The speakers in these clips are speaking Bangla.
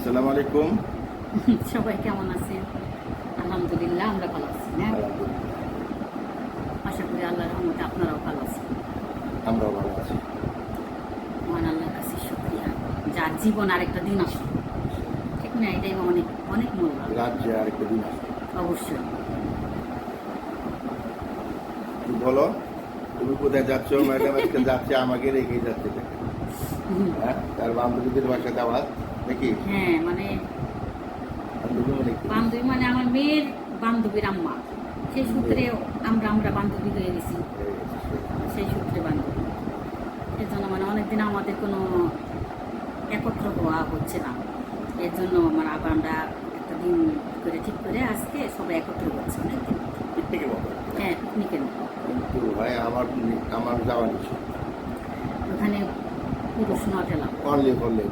আসসালামু আলাইকুম। সবাই কেমন আছেন? আলহামদুলিল্লাহ আমরা ভালো আছি হ্যাঁ? আশা করি আল্লাহর রহমতে আপনারাও ভালো আছেন। আমরাও ভালো আছি। মহান আল্লাহর কাছে শুক্রিয়া। যার জীবন আরেকটা দিন আসে ঠিক না? এটাই অনেক অনেক মূল্যবান রাজ্যে আরেকটা দিন অবশ্যই। বলো তুমি কোথায় যাচ্ছ? ম্যাডাম আজকে যাচ্ছে আমাকে রেখে যাচ্ছে। হ্যাঁ? তার বান্ধবীদের বাসাতে আবার নাকি হ্যাঁ মানে বান্ধবী মানে আমার মেয়ের বান্ধবীর আম্মা। সেই সূত্রে আমরা আমরা বান্ধবী হয়ে গেছি। সেই সূত্রে বান্ধবী। এর জন্য মানে অনেকদিন আমাদের কোনো একত্র হওয়া হচ্ছে না। এর জন্য মানে আবার আমরা একটা দিন করে ঠিক করে আজকে সবাই একত্র হচ্ছে অনেকদিন। হ্যাঁ পিকনিকের মতো। কিন্তু ভাই আমার আমার যাওয়া ওখানে পুরুষ নট এলাম অনলি ফরলে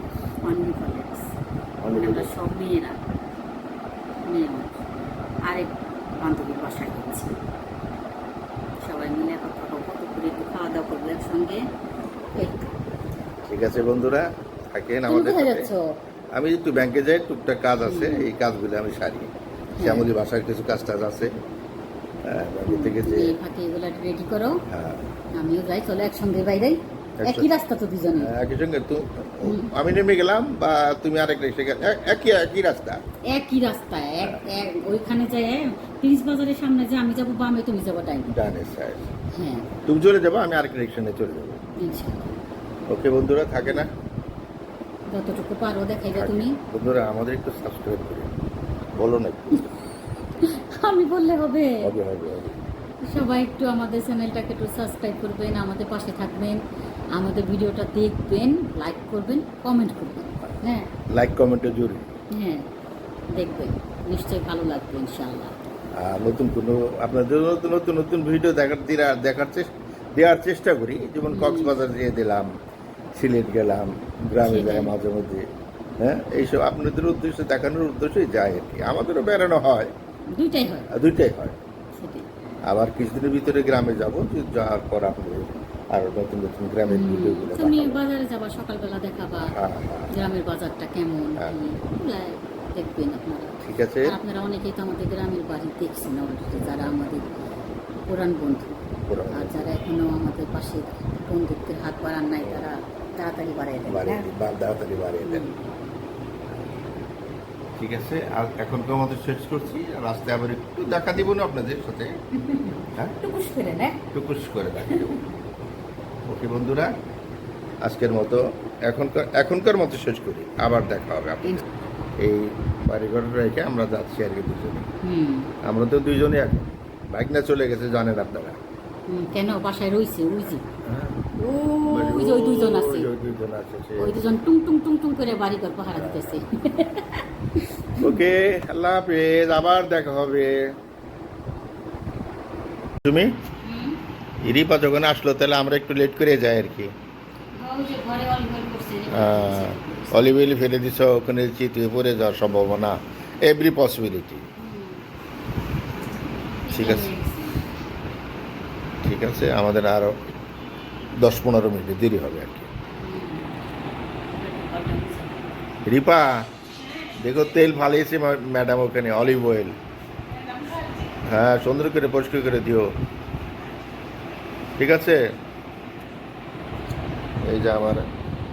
অনলি অনলি আমরা সব মেয়েরা মেয়ে। আরেক বান্ধবীর বাসায় যাচ্ছি সবাই মিলে একত্র হব দুপুরে একটু খাওয়া দাওয়া করব একসঙ্গে? ঠিক আছে বন্ধুরা থাকেন আমাদের আমি একটু ব্যাংকে যাই টুকটাক কাজ আছে এই কাজগুলো আমি সারি। শ্যামলি বাসার কিছু কাজ টাজ আছে। হ্যাঁ, ব্যাংকে থেকে যে ফাঁকে এগুলো রেডি করো। হ্যাঁ। আমিও যাই চলো একসঙ্গে বাইরে। একই রাস্তা তো দুজনে একই সঙ্গে তো আমি নেমে গেলাম বা তুমি আরেক রিক্সা একই একই রাস্তা। একই রাস্তা এক এক ওইখানে যায় প্রিন্স বাজারের সামনে যে আমি যাব বামে তুমি যাব টাইম ডানে সাইড। হ্যাঁ। তুমি চলে যাব আমি আরেক রিক্সা নিয়ে চলে যাব। ওকে বন্ধুরা থাকে না? যতটুকু পারো দেখাই দাও তুমি। বন্ধুরা আমাদের একটু সাবস্ক্রাইব করে বলো না আমি বললে হবে। হবে হবে হবে। সবাই একটু আমাদের চ্যানেলটাকে একটু সাবস্ক্রাইব করবেন আমাদের পাশে থাকবেন আমাদের ভিডিওটা দেখবেন লাইক করবেন কমেন্ট করবেন। হ্যাঁ। লাইক কমেন্টে জরুরি হ্যাঁ দেখবেন। নিশ্চয়ই ভালো লাগবে ইনশাল্লাহ আর নতুন কোনো আপনাদের নতুন নতুন নতুন ভিডিও দেখার দিরা- দেখার চেষ্টা দেওয়ার চেষ্টা করি। যেমন কক্সবাজার যেয়ে দিলাম সিলেট গেলাম গ্রামে। যাই মাঝে মধ্যে হ্যাঁ? এইসব আপনাদের উদ্দেশ্যে দেখানোর উদ্দেশ্যই যায় আর কি। আমাদেরও বেড়ানো হয়। দুইটাই হয়। দুইটাই হয়। আবার কিছুদিনের ভিতরে গ্রামে যাব যাওয়ার পর আপনাদের আর নতুন নতুন গ্রামের ভিডিওগুলো তুমি বাজারে যাবা সকালবেলা দেখাবা হ্যাঁ হ্যাঁ। গ্রামের বাজারটা কেমন? হ্যাঁ। দেখবেন আপনারা। ঠিক আছে। আপনারা অনেকেই তো আমাদের গ্রামের বাড়ি দেখছেন অলরেডি যারা আমাদের পুরান বন্ধু। আর যারা এখনও আমাদের পাশে বন্ধুত্বের হাত বাড়ান নাই তারা তাড়াতাড়ি বাড়াই দেন তাড়াতাড়ি বাড়িয়ে দেন। ঠিক আছে আর এখন তো আমাদের শেষ করছি আর রাস্তায় আবার একটু দেখা দিব না আপনাদের সাথে। হ্যাঁ? টুকুস করে না টুকুস করে দেখা দেবো। ওকে বন্ধুরা আজকের মতো এখনকার এখনকার মতো শেষ করি। আবার দেখা হবে আপনাদের এই বাড়িঘর রেখে আমরা যাচ্ছি আর কি দুজনে। হুম। আমরা তো দুইজনে এখন বাইক না চলে গেছে জানেন আপনারা। কেন? বাসায় রইছে ওই হ্যাঁ। ওই যে ওই দুইজন আছে। ওই আছে ওই দুজন টুং টুং টুং টুং করে বাড়ি ঘর পাহারা দিতেছে। ওকে আল্লাহ হাফেজ আবার দেখা হবে। তুমি? ইরিপা যখন আসলো তাহলে আমরা একটু লেট করে যাই আর কি। ওই যে ঘরে অলিভার করছে অলিভ অয়েল ফেলে দিছ ওখানে চিত হয়ে পড়ে যাওয়ার সম্ভাবনা। এভরি পসিবিলিটি ঠিক আছে। ঠিক আছে আমাদের আরও দশ পনেরো মিনিট দেরি হবে আর কি। রিপা? দেখো তেল ফালিয়েছে ম্যাডাম ওখানে অলিভ অয়েল হ্যাঁ সুন্দর করে পরিষ্কার করে দিও। ঠিক আছে? এই যে আমার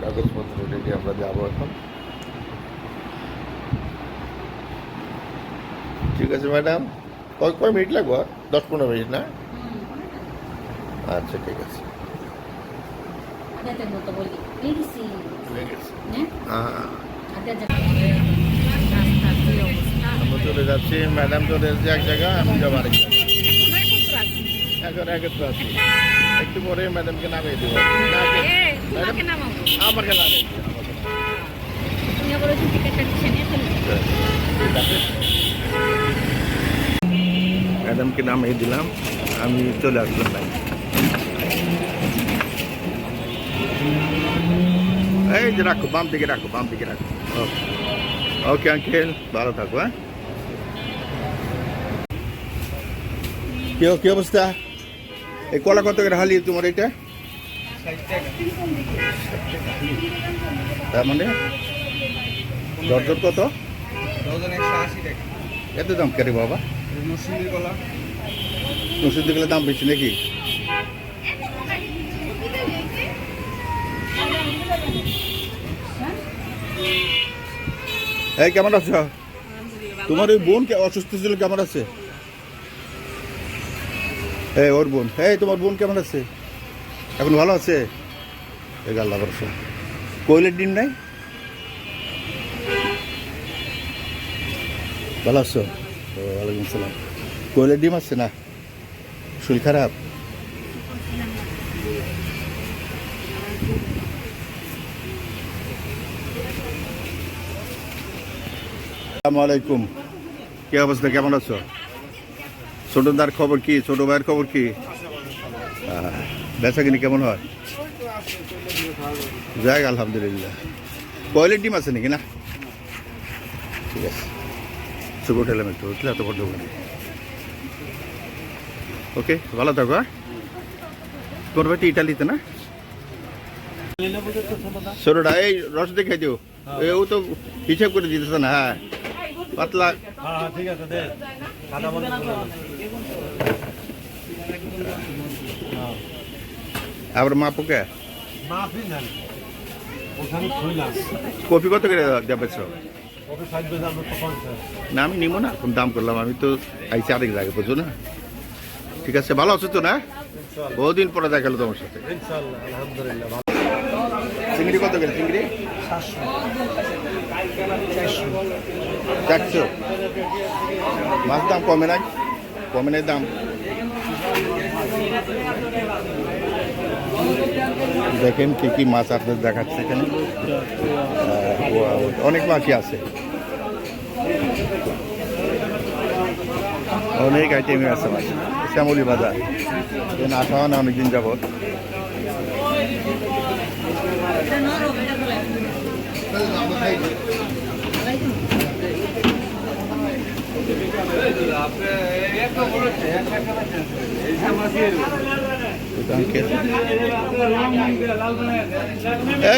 কাগজপত্র রেডি আমরা যাব এখন। ঠিক আছে ম্যাডাম কয় কয় মিনিট লাগবো? দশ পনেরো মিনিট না? আচ্ছা ঠিক আছে। বলি। ঠিক আছে হ্যাঁ হ্যাঁ? আগে যা রাস্তার কি অবস্থা আমরা চলে যাচ্ছি ম্যাডাম চলে যাচ্ছে এক জায়গায় আমি যাব আরেক জায়গায়। এখন একত্র আছি। একটু পরে ম্যাডামকে নামিয়ে দেবো। আমাকে নামিয়ে। ম্যাডামকে নামিয়ে দিলাম আমি চলে আসলাম। ভাই এই যে রাখো বাম দিকে রাখো বাম দিকে রাখো। ওকে ওকে আঙ্কেল ভালো থাকো হ্যাঁ কি কি অবস্থা এই কলা কত করে হালি তোমার এটা তার মানে দরজর কত এত দাম কেরে বাবা মুসলিমের কলা ওষুধ গেলে দাম বেশি নাকি এই কেমন আছো? তোমার ওই বোন কে- অসুস্থ ছিল কেমন আছে? এই ওর বোন। এই তোমার বোন কেমন আছে? এখন ভালো আছে? এই গাল্লা বর্ষ কোয়েলের ডিম নাই? ভালো আছো? ওয়ালাইকুম আসসালাম। কোয়েলের ডিম আছে না? শরীর খারাপ? আসসালামু আলাইকুম। কি অবস্থা? কেমন আছো? ছোটদার খবর কি? ছোট ভাইয়ের খবর কি? আহ, বেচা কিনি কেমন হয়? যাক আলহামদুলিল্লাহ। কয়লের ডিম আছে নাকি না? ঠিক আছে। শুভ উঠালাম একটু উঠলে এত বড় দোকানে ওকে ভালো থাকো হ্যাঁ? তোর বাড়ি ইটালিতে না? ছোটটা এই রস দেখাই দিও। ও তো হিসাব করে দিতেছে না হ্যাঁ। হ্যাঁ হ্যাঁ ঠিক আছে দে। আবার মাপুকে কপি কত করে দেবে ওকে সাইড বেজে আমরা তো পঞ্চাশ না আমি নিবো না কোন দাম করলাম আমি তো আইসি আরেক জায়গায় বুঝো না? ঠিক আছে ভালো আছো তো না? বহুদিন পরে দেখাল তোমার সাথে। চিংড়ি কত করে চিংড়ি? চারশো মাছ দাম কমে নাই? কমে নাই দাম। দেখেন কি কি মাছ আপনাদের দেখাচ্ছে এখানে। অনেক মাছই আছে। অনেক আইটেমই আছে মাছ। শ্যামলি বাজার। আসা হয় না, অনেকদিন যাবত।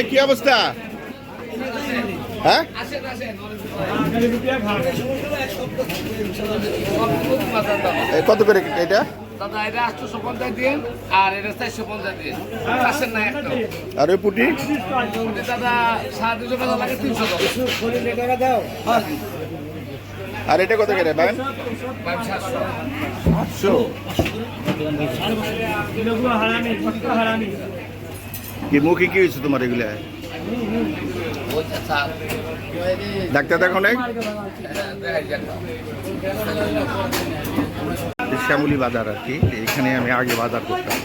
কি অবস্থা? হ্যাঁ? কত করে এটা? দাদা এটা আটশোশো পঞ্চাশ দিন আর এটা চারশো পঞ্চাশ দিন চারশের না একটা। আর ওই পুটি? দাদা সাড়ে দুশো টাকা লাগে তিনশো আর এটা কত করে ভাই সাতশো। কি মুখে কি হয়েছে তোমার এগুলা? ডাক্তার দেখো নাই? দেখাই শ্যামলি বাজার আর কি এখানে আমি আগে বাজার করতাম।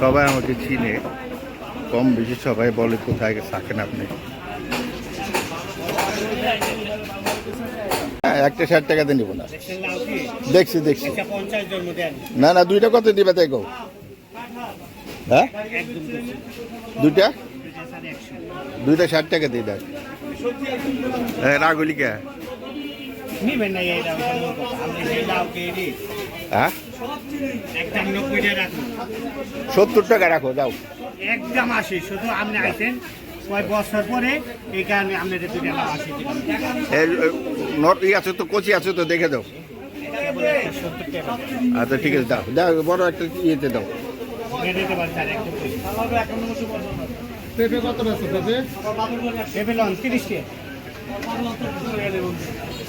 সবাই আমাকে চিনে কম বেশি সবাই বলে কোথায় থাকেন আপনি? হ্যাঁ একটা ষাট টাকাতে নিব না। দেখছি দেখছি। না না দুইটা কত দিবে তাই গো হ্যাঁ? দুইটা? দুইটা ষাট টাকা দিয়ে দেখ হ্যাঁ রাগলি কে হ্যাঁ? সত্তর টাকা রাখো যাও একদম আশি শুধু আপনি আইছেন। কয় বছর পরে এই কারণে আপনাদের দুটো এই নট ই আছে তো কচি আছে তো দেখে দাও। আচ্ছা ঠিক আছে দাও দাও বড় একটা ইয়েতে দাও। দিয়ে দিতে পারি স্যার একদম পেঁপে কত আছে পেঁপে? পেঁপে লন তিরিশ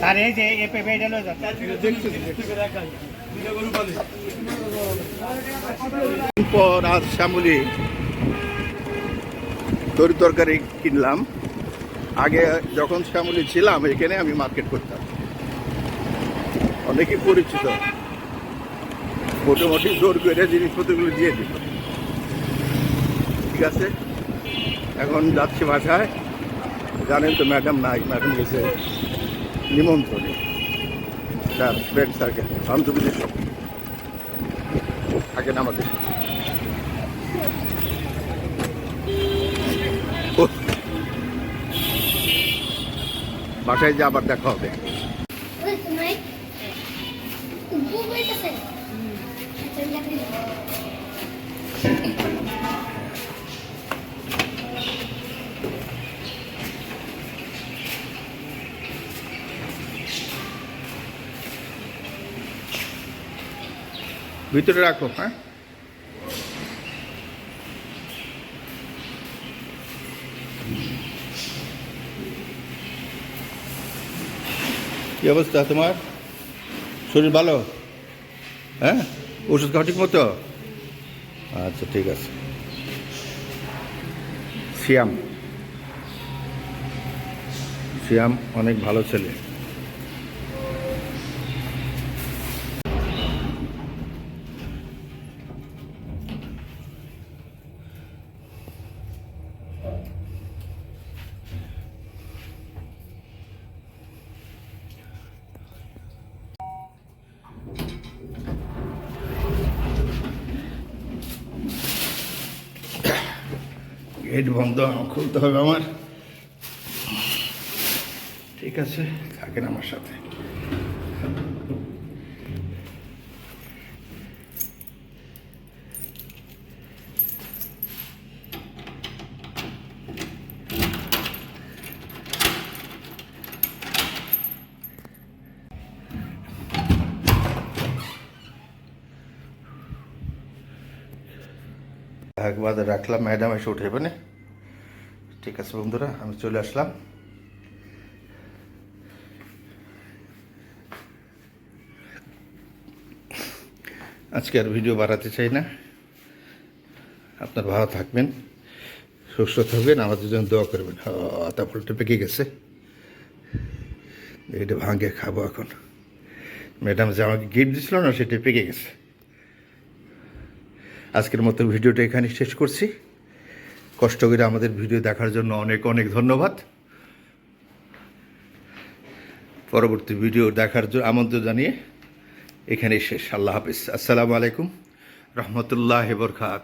টাকা এই যে এ পেঁপে এটা লয়ে পর আজ শ্যামলি। তরি তরকারি কিনলাম। আগে যখন শ্যামলি ছিলাম, এখানে আমি মার্কেট করতাম। অনেকই পরিচিত। মোটামুটি জোর করে জিনিসপত্রগুলো দিয়ে দিত ঠিক আছে? এখন যাচ্ছি বাসায়। জানেন তো ম্যাডাম নাই। ম্যাডাম গেছে নিমন্ত্রণে। তার ফ্রেন্ড সার্কেল বান্ধবীদের সব থাকেন আমাদের বাসায় যে আবার দেখা হবে। ভিতরে রাখো হ্যাঁ? কি অবস্থা তোমার? শরীর ভালো? হ্যাঁ? ওষুধ খাওয়া ঠিক মতো? আচ্ছা ঠিক আছে। শ্যাম শ্যাম অনেক ভালো ছেলে। গেট বন্ধ খুলতে হবে আমার। ঠিক আছে থাকেন আমার সাথে। একবার রাখলাম, ম্যাডাম এসে উঠে না? ঠিক আছে বন্ধুরা, আমি চলে আসলাম। আজকে আর ভিডিও বাড়াতে চাই না। আপনার ভালো থাকবেন, সুস্থ থাকবেন, আমাদের জন্য দোয়া করবেন। আতা ফলটা পেকে গেছে। এটা ভাঙে খাব এখন। ম্যাডাম যে আমাকে গিফট দিছিল না, সেটা পেকে গেছে। আজকের মতো ভিডিওটা এখানে শেষ করছি। কষ্ট করে আমাদের ভিডিও দেখার জন্য অনেক অনেক ধন্যবাদ। পরবর্তী ভিডিও দেখার জন্য আমন্ত্রণ জানিয়ে এখানেই শেষ। আল্লাহ হাফিজ। আসসালামু আলাইকুম। রহমতুল্লাহ বরকাত